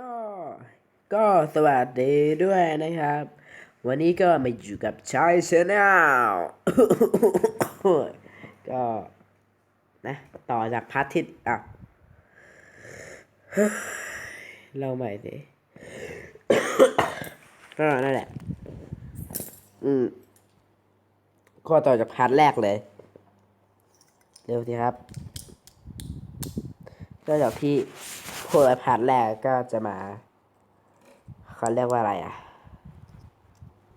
ก็ก็สวัสดีด้วยนะครับ วันนี้ก็มาอยู่กับชายชาแนลก็นะต่อจากพาร์ทที่อะเราใหม่สิก็นั่นแหละ อืมก็ต่อจากพาร์ทแรกเลย เร็วสิครับก็จากที่ พูดไปพาร์ทแรกก็จะมาเขาเรียกว่าอะไรอะ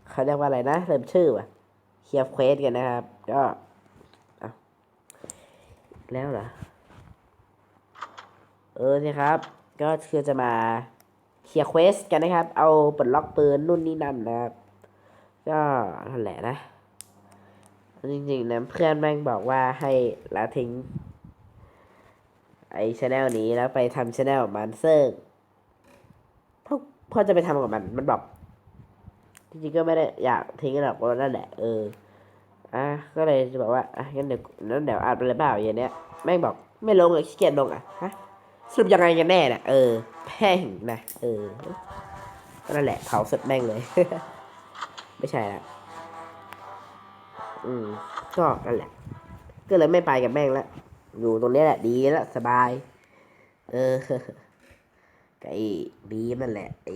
เขาเรียกว่าอะไรนะเริ่มชื่อว่ะเคลียร์เควสกันนะครับ ก็แล้วเหรอเออสิครับ ก็คือจะมาเคลียร์เควสกันนะครับ เอาปลดล็อกปืนนู่นนี่นั่นนะครับ ก็นั่นแหละนะ จริงๆนะเพื่อนแม่งบอกว่าให้ละทิ้ง ชแนลนี้แล้วไปทำชแนลมันซึ่งพอพอจะไปทำกับมันมันบอกจริงๆก็ไม่ได้อยากทิ้งหรอกว่านั่นแหละเอออะก็เลยจะบอกว่าอะงั้นเดี๋ยวนั้นเดี๋ยวอัดไปเลยเปล่าอย่างเนี้ยแม่งบอกไม่ลงเลยขี้เกียจลงอะฮะสรุปยังไงกันแน่น่ะเออแพ่งนะเออก็นั่นแหละเผาสดแม่งเลย ไม่ใช่ละอืมก็นั่นแหละ ก็เลยไม่ไปกับแม่งแล้ว อยู่ตรงนี้แหละดีแล้วสบาย เออไอ้บีมนั่นแหละไอ้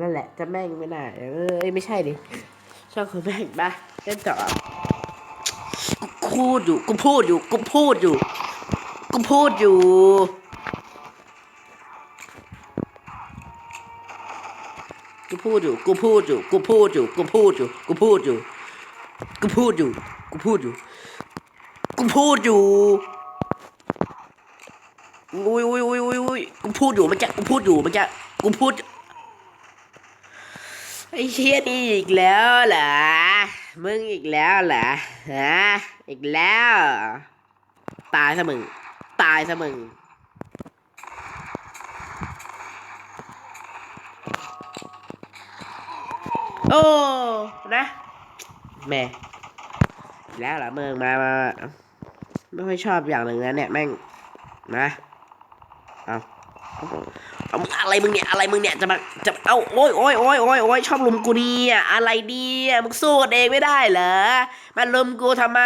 นั่นแหละจะแม่งไม่น่าเออเอ้ยไม่ใช่ดิชอบคนแม่งปะเล่นต่อกูพูดอยู่กูพูดอยู่กูพูดอยู่กูพูดอยู่กูพูดอยู่กูพูดอยู่กูพูดอยู่กูพูดอยู่กูพูดอยู่กูพูดอยู่กูพูดอยู่ กูพูดอยู่อุ้ยอุ้ยอุ้ยอุ้ยอุ้ยกูพูดอยู่เมันจะกูพูดอยู่เมันจะกูพูดไอ้เชี่ยนี่อีกแล้วเหรอ มึงอีกแล้วเหรอฮะอีกแล้ว ตายซะมึง ตายซะมึง โอ้ นะ แม่แล้วเหรอมึงมามามา ไม่ค่อยชอบอย่างหนึ่งนะเนี่ยแม่งนะเอาเอาอะไรมึงเนี่ยอะไรมึงเนี่ยจะมาจะเอาโอ้ยโอ้ยโอ้ยโอ้ยโอ้ยชอบลุมกูเนี่ยอะไรเนี่ยมึงสู้กันเองไม่ได้เหรอมาลุมกูทำไม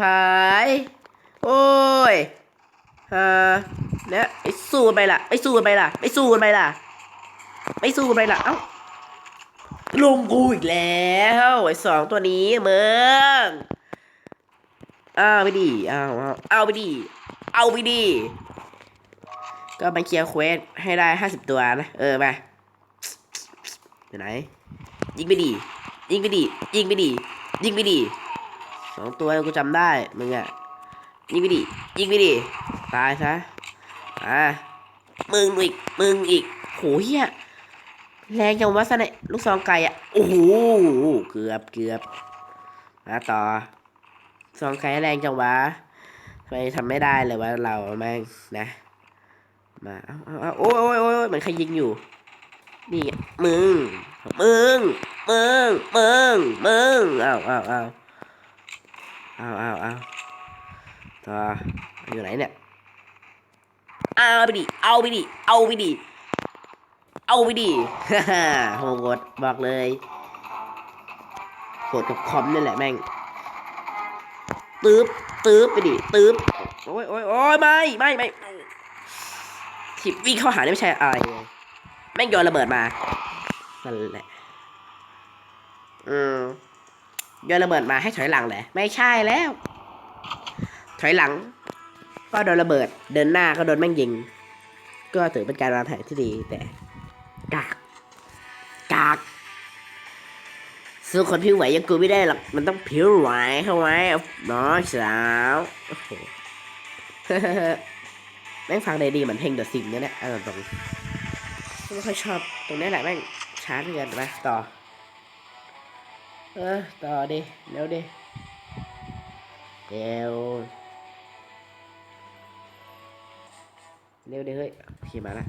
ผายโอ้ยเออเนี่ยไปสู้กันไปล่ะไปสู้กันไปล่ะไปสู้กันไปล่ะไปสู้กันไปล่ะเอ้าลุมกูอีกแล้วไอ้สองตัวนี้มึง อาไปดิเอาเอาเอาไปดิเอาไปดิก็ไปเคลียร์เควสให้ได้ห้าสิบตัวนะ เออมาอยู่ไหน ยิงไปดิยิงไปดิยิงไปดิยิงไปดิสองตัวกูจำได้มึงอะยิงไปดิยิงไปดิตายซะอะมึงอีกมึงอีกโหเฮียแรงจังวะสนะลูกซองไก่อะโอ้โหเกือบเกือบมาต่อ ซองไก่แรงจังวะไปทำไม่ได้เลยว่าเราแม่งนะมาเอาเอาเอาโอ้ยโอ้ยโอ้ยเหมือนใครยิงอยู่ นี่มึง มึง มึง มึง มึงเอาเอาเอาเอาเอาเอาต่ออยู่ไหนเนี่ย เอาไปดิ เอาไปดิ เอาไปดิ เอาไปดิฮ่าฮ่าโหดบอกเลยโหดกับคอมนี่แหละแม่ง ตืบตืบไปดิตืบโอ้ยโอ้ยโอ้ยไม่ไม่ไม่ทิปวิ่งเข้าหานี่ไม่ใช่อะไรเลยแม่งโยนระเบิดมานั่นแหละอืมโยนระเบิดมาให้ถอยหลังแหละไม่ใช่แล้ว ถอยหลัง ก็โดนระเบิด เดินหน้าก็โดนแม่งยิง ก็ถือเป็นการวางแผนที่ดีแต่กากกาก สู้คนผิวไหวยังกูไม่ได้หรอก มันต้องผิวไหวเข้าไว้น้องสาวโอ้โหแม่งฟังได้ดีเหมือนเพลงเดอะซิงเนี่ยแหละเออตรงไม่ค่อยชอบตรงนี้แหละแม่งช้าเกินไปต่อ เออ ต่อดิเร็วดิเร็วเร็วดิเฮ้ยโอเคมาละ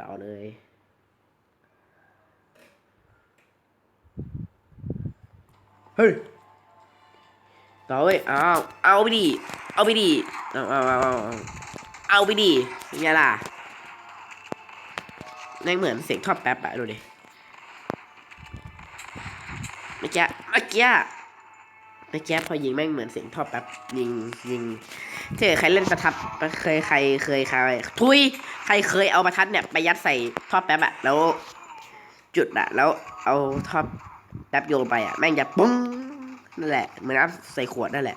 ต่อเลย เฮ้ยต่อเว้ยเอาเอาไปดิ เอาไปดิ เอาเอาเอาเอาเอาเอาไปดิเป็นไงล่ะแม่งเหมือนเสียงท่อแป๊บอะดูดิเมื่อกี้เมื่อกี้เมื่อกี้พอยิงแม่งเหมือนเสียงท่อแป๊บยิงยิงเจอใครเล่นประทัดเคยใครเคยใครทุยใครเคยเอาประทัดเนี่ยไปยัดใส่ท่อแป๊บอะแล้ว จุดอะแล้วเอาท่อ ดแป๊บโยนไปอะแม่งจะปุ้งนั่นแหละเหมือนเอาใส่ขวดนั่นแหละ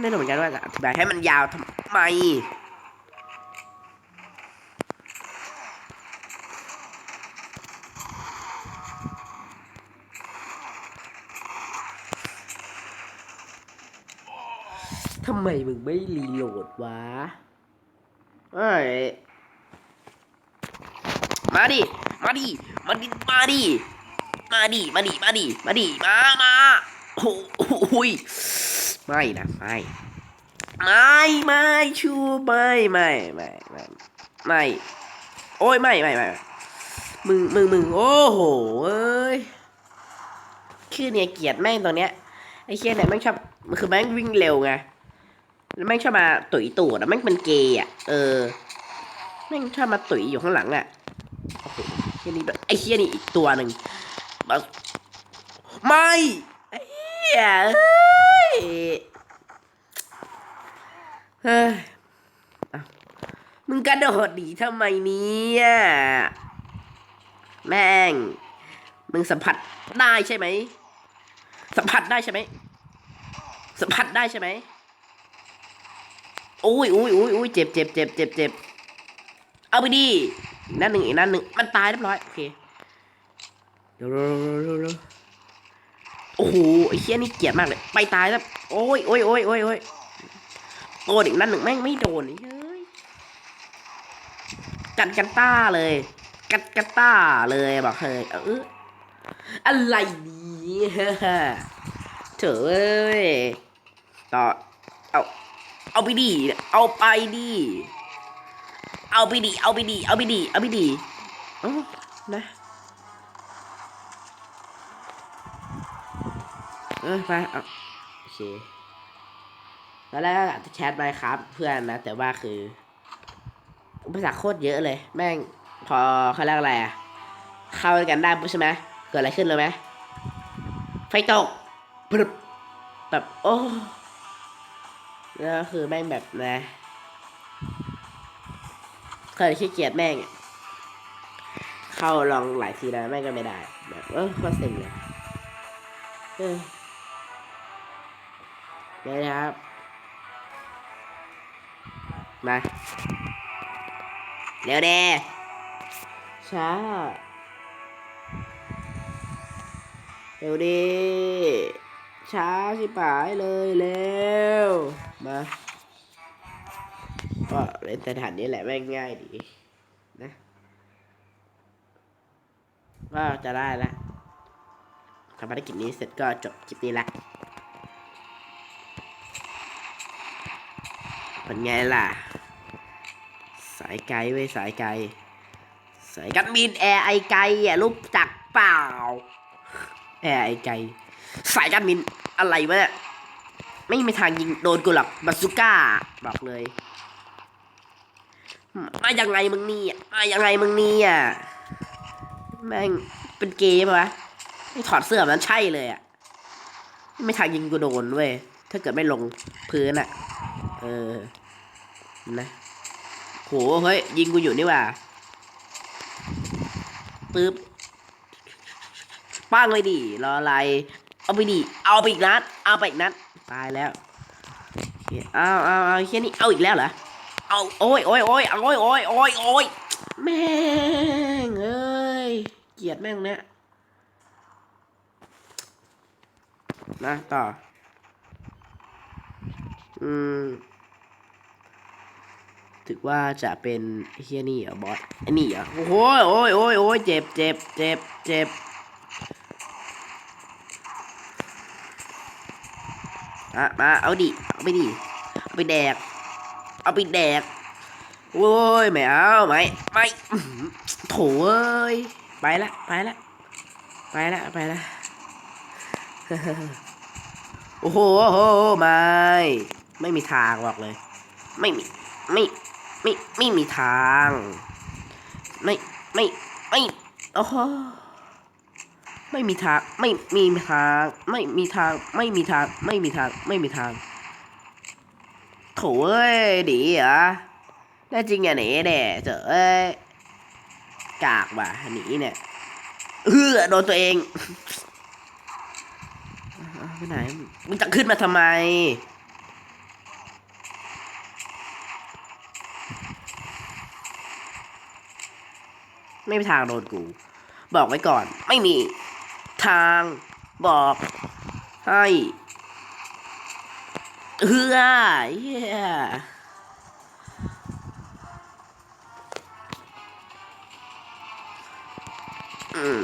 ไม่รู้เหมือนกันว่าจะอธิบายให้มันยาวทำไมทำไมมึงไม่รีโหลดวะเอ้ยมาดิ มาดิ มาดิ มาดิ มาดิมาดิมาดิมาดิมามาโอ้โหยไม่นะไม่ไม่ไม่ชูไม่ไม่ไม่ไม่ไม่โอ้ยไม่ไม่ไม่มึงมึงมึงโอ้โหเอ้ยชื่อเนี่ยเกียดแม่งตัวเนี้ยไอ้เชี่ยเนี่ยแม่งชอบมันคือแม่งวิ่งเร็วไงแล้วแม่งชอบมาตุ๋ยตูดอะแม่งเป็นเกย์อะเออแม่งชอบมาตุ๋ยอยู่ข้างหลังอะโอ้เชี่ยนี่ไอ้เชี่ยนี่อีกตัวหนึ่ง ไม่ไอ้เหี้ยเอ้ยเฮ้ยอะมึงกระโดดหนีทำไมเนี่ยแม่ง มึงสัมผัสได้ใช่ไหม สัมผัสได้ใช่ไหม สัมผัสได้ใช่ไหมอุ้ยอุ้ยอุ้ยอุ้ยเจ็บเจ็บเจ็บเจ็บเจ็บเอาไปดิอีกนั่นหนึ่งอีกนั่นหนึ่งมันตายเรียบร้อย โอเคเร็วเร็วเร็วเร็วโอ้โหไอ้เชี่ยนี่เกลียดมากเลย ไปตายแล้วโอ้ยโอ้ยโอ้ยโอ้ยโอ้ยโอ้อีกนั่นหนึ่งแม่งไม่โดนเฮ้ยกัดกันต้าเลย กัดกันต้าเลยบอกเฮ้ยเอออะไรเนี่ยเถอะเอ้ยต่อเอาเอาไปดีเอาไปดีเอาไปดีเอาไปดีเอาไปดีเอาไปดีอ้านะ เออไปเอาโอเคตอนแรกก็จะแชทไปครับ เพื่อนนะ แต่ว่าคือ อุปสรรคโคตรเยอะเลย แม่งพอเขาเรียกอะไรอะเข้ากันได้ปุ๊บใช่ไหมเกิดอะไรขึ้นเลยไหมไฟตกปรึบแบบโอ้แล้วคือแม่งแบบนะเคยขี้เกียจแม่ง เข้าลองหลายทีแล้วแม่งก็ไม่ได้แบบเออโคตรเซ็งเลยเออ เดี๋ยวนะครับมาเร็วเด้ช้าเร็วดีช้าสิป่ายเลยเร็วมาก็เล่นสถานนี้แหละแม่งง่ายดีนะก็จะได้ละทำภารกิจนี้เสร็จก็จบคลิปนี้ละ เป็นไงล่ะ สายไกลเว้ยสายไกล สายการบินแอร์ไอไกลอะรูปจักเปล่า แอร์ไอไกล สายการบินอะไรวะเนี่ยไม่มีทางยิงโดนกูหรอกบาซูก้า บอกเลย มายังไงมึงนี่มายังไงมึงนี่อะแม่งเป็นเกย์ปะวะไม่ถอดเสื้อมันใช่เลยอะ ไม่ทางยิงกูโดนเว้ย ถ้าเกิดไม่ลงพื้นอะ เออนะโหเฮ้ย ยิงกูอยู่นี่ว่าปึ๊บป้างเลยดิรออะไรเอาไปดิเอาไปอีกนัดเอาไปอีกนัดตายแล้วโอเคเอาเอาเอาแค่นี้เอาอีกแล้วเหรอเอาโอ้ยโอ้ยโอ้ยโอ้ยโอ้ยโอ้ยโอ้ยแม่งเอ้ยเกลียดแม่งเนี้ยนะต่ออืม ถือว่าจะเป็นเฮียนี่เหรอบอสไอ้นี่เหรอโอ้โหโอ้ยโอ้ยโอ้ยเจ็บเจ็บเจ็บเจ็บอะมาเอาดิเอาไปดิเอาไปแดก เอาไปแดกโว้ยไม่เอาไม่ไม่โถเอ้ยไปละไปละไปละไปละโอ้โหโอ้โหไม่ไม่มีทางบอกเลย ไม่มี ไม่ ไม่ไม่มีทาง ไม่ไม่ไม่โอ้โหไม่มีทางไม่มีทาง ไม่มีทาง ไม่มีทาง ไม่มีทาง ไม่มีทางโถ่เอ้ยดีเหรอแน่จริงอย่าหนีเด่เจอเอ้ยกากว่ะหนีเนี่ยเออโดนตัวเองเอาไปไหนมึงจะขึ้นมาทำไม ไม่มีทางโดนกู บอกไว้ก่อน ไม่มีทางบอกให้เฮือเฮียอืม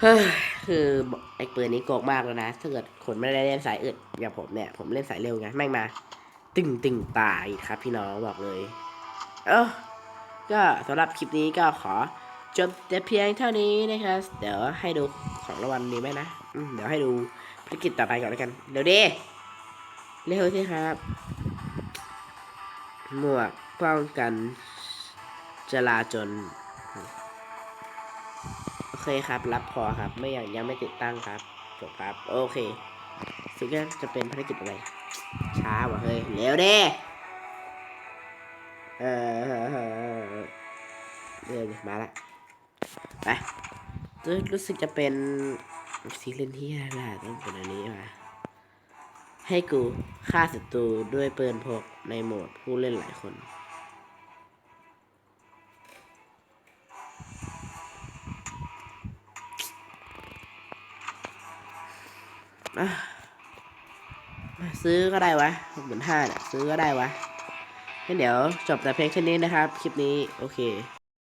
เฮ้ยคือไอ้ปืนนี้โกงมากแล้วนะถ้าเกิดคนไม่ได้เล่นสายอึดอย่างผมเนี่ย ผมเล่นสายเร็วไงแม่งมา ตึงตึงตายครับพี่น้องบอกเลย เออ ก็สำหรับคลิปนี้ก็ขอจบแต่เพียงเท่านี้นะครับเดี๋ยวให้ดูของรางวัลดีไหมนะมเดี๋ยวให้ดูภารกิจต่อไปก่อนแล้วกัน เดี๋ยวดิเร็วสิครับ หมวกป้องกันจราจนโอเคครับ รับพอครับ ไม่อย่างยังไม่ติดตั้งครับจบครับ โอเคสิ่งที่จะเป็นภารกิจอะไร ช้าว่ะเฮ้ย เร็วดิเออ เดี๋ยมาละไปรู้รู้สึกจะเป็นซีเรนที่อะไรล่ะต้องเป็นอันนี้มาให้กูฆ่าศัตรูด้วยปืนพกในโหมดผู้เล่นหลายคนมาซื้อก็ได้วะหกหมื่นห้าเนี่ยซื้อก็ได้วะงั้นเดี๋ยวจบแต่เพลงแค่นี้นะครับ คลิปนี้ โอเค